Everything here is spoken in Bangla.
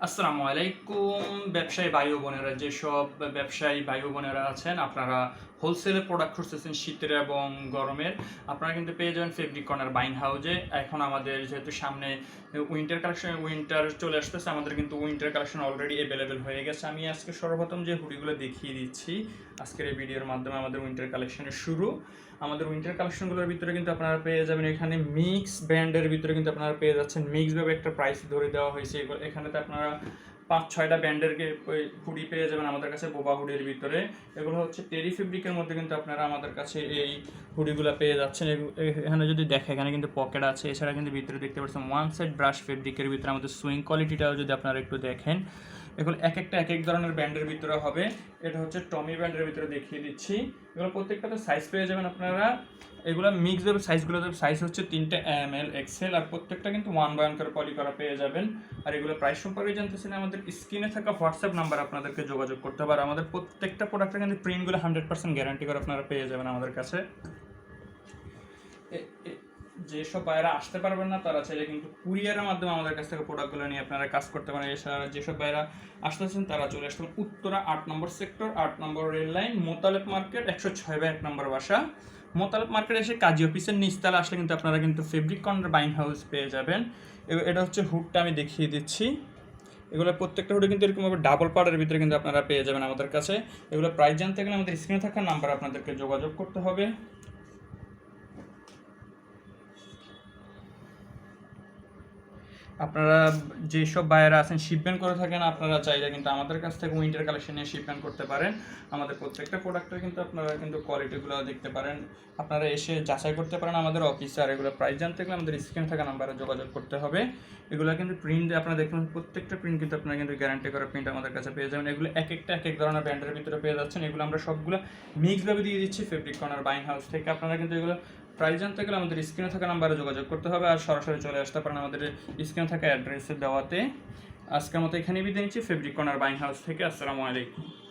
আসসালামু আলাইকুম। ব্যবসায়ী ভাই বোনেরা, যেসব ব্যবসায়ী ভাই বোনেরা আছেন, আপনারা হোলসেলে প্রোডাক্ট খুঁজতেছেন শীতের এবং গরমের, আপনারা কিন্তু পেয়ে যাবেন ফেব্রিক কর্নার বাইন হাউজে এখন আমাদের যেহেতু সামনে উইন্টার কালেকশন উইন্টার চলে আসতেছে, আমাদের কিন্তু উইন্টার কালেকশন অলরেডি অ্যাভেলেবেল হয়ে গেছে। আমি আজকে সর্বপ্রথম যে হুডিগুলো দেখিয়ে দিচ্ছি, আজকের এই ভিডিওর মাধ্যমে আমাদের উইন্টার কালেকশনের শুরু। আমাদের উইন্টার কালেকশনগুলোর ভিতরে কিন্তু আপনারা পেয়ে যাবেন এখানে মিক্স ব্র্যান্ডের ভিতরে কিন্তু আপনারা পেয়ে যাচ্ছেন। মিক্স ভাবে একটা প্রাইস ধরে দেওয়া হয়েছে। এগুলো- এখানেতে আপনারা আপনারা পাঁচ ছয়টা ব্র্যান্ডের হুডি পেয়ে যাবেন আমাদের কাছে বোবা হুডির ভিতরে। এগুলো হচ্ছে টেরি ফেব্রিকের মধ্যে কিন্তু আপনারা আমাদের কাছে এই হুডিগুলো পেয়ে যাচ্ছেন। এখানে যদি দেখে, এখানে কিন্তু পকেট আছে। এছাড়া কিন্তু ভিতরে দেখতে পাচ্ছেন ওয়ান সাইড ব্রাশ ফেব্রিকের ভিতরে আমাদের সুইং কোয়ালিটিটাও যদি আপনারা একটু দেখেন। এগুলো এক একটা এক এক ধরনের ব্যান্ডের ভিতরে হবে। এটা হচ্ছে টমি ব্যান্ডের ভিতরে দেখিয়ে দিচ্ছি। এগুলো প্রত্যেকটাতে সাইজ পেয়ে যাবেন আপনারা। এগুলো মিক্স দেবে সাইজগুলো দেবে সাইজ হচ্ছে তিনটে এম এল এক্সেল আর প্রত্যেকটা কিন্তু ওয়ান বাই ওয়ান করে পলি করা পেয়ে যাবেন। আর এগুলো প্রাইস সম্পর্কে জানতে চাইলে আমাদের স্ক্রিনে থাকা হোয়াটসঅ্যাপ নাম্বার আপনাদেরকে যোগাযোগ করতে হবে আর আমাদের প্রত্যেকটা প্রোডাক্টের কিন্তু প্রিন্টগুলো হান্ড্রেড পার্সেন্ট গ্যারান্টি করে আপনারা পেয়ে যাবেন আমাদের কাছে। যেসব বাইরে আসতে পারবেন না, তারা চাইলে কিন্তু কুরিয়ারের মাধ্যমে আমাদের কাছ থেকে প্রোডাক্টগুলো নিয়ে আপনারা কাজ করতে পারেন। এছাড়া যেসব বাইরা আসতেছেন, তারা চলে আসবেন উত্তরা আট নম্বর সেক্টর আট নম্বর রেল লাইন মোতালেব মার্কেট একশো ছয় বাই এক নম্বর বাসা। মোতালেব মার্কেট এসে কাজী অফিসের নিচতলা আসলে কিন্তু আপনারা কিন্তু ফেব্রিক কর্নার বাইন হাউস পেয়ে যাবেন। এটা হচ্ছে হুডটা আমি দেখিয়ে দিচ্ছি। এগুলো প্রত্যেকটা হুডি কিন্তু এরকমভাবে ডাবল পার্টের ভিতরে কিন্তু আপনারা পেয়ে যাবেন আমাদের কাছে। এগুলো প্রাইস জানতে গেলে আমাদের স্ক্রিনে থাকা নাম্বার আপনাদেরকে যোগাযোগ করতে হবে। আপনারা যেসব বায়ারা আছেন শিপমেন্ট করে থাকেন, আপনারা চাইলে কিন্তু আমাদের কাছ থেকে উইন্টার কালেকশন নিয়ে শিপমেন্ট করতে পারেন। আমাদের প্রত্যেকটা প্রোডাক্টের কিন্তু আপনারা কিন্তু কোয়ালিটিগুলো দেখতে পারেন। আপনারা এসে যাচাই করতে পারেন আমাদের অফিসে আর এগুলো প্রাইস জানতে গেলে আমাদের স্ক্রিনে থাকা নাম্বারে যোগাযোগ করতে হবে। এগুলো কিন্তু প্রিন্ট আপনারা দেখুন প্রত্যেকটা প্রিন্ট কিন্তু আপনারা কিন্তু গ্যারান্টি করা প্রিন্ট আমাদের কাছে পেয়ে যাবেন। এগুলো এক একটা, এক এক ধরনের ব্র্যান্ডের ভিতরে পেয়ে যাচ্ছেন। এগুলো আমরা সবগুলো মিক্সভাবে দিয়ে দিচ্ছি ফেব্রিক কর্নার বাইং হাউস থেকে। আপনারা কিন্তু এগুলো প্রাইস জানতে গেলে আমাদের স্ক্রিনে থাকা নাম্বারে যোগাযোগ করতে হবে আর সরাসরি চলে আসতে পারেন আমাদের স্ক্রিনে থাকা অ্যাড্রেসে দেওয়াতে। আজকের মতো এখানে বিদায় নিচ্ছি ফেব্রিক কর্নার বাইং হাউস থেকে। আসসালামু আলাইকুম।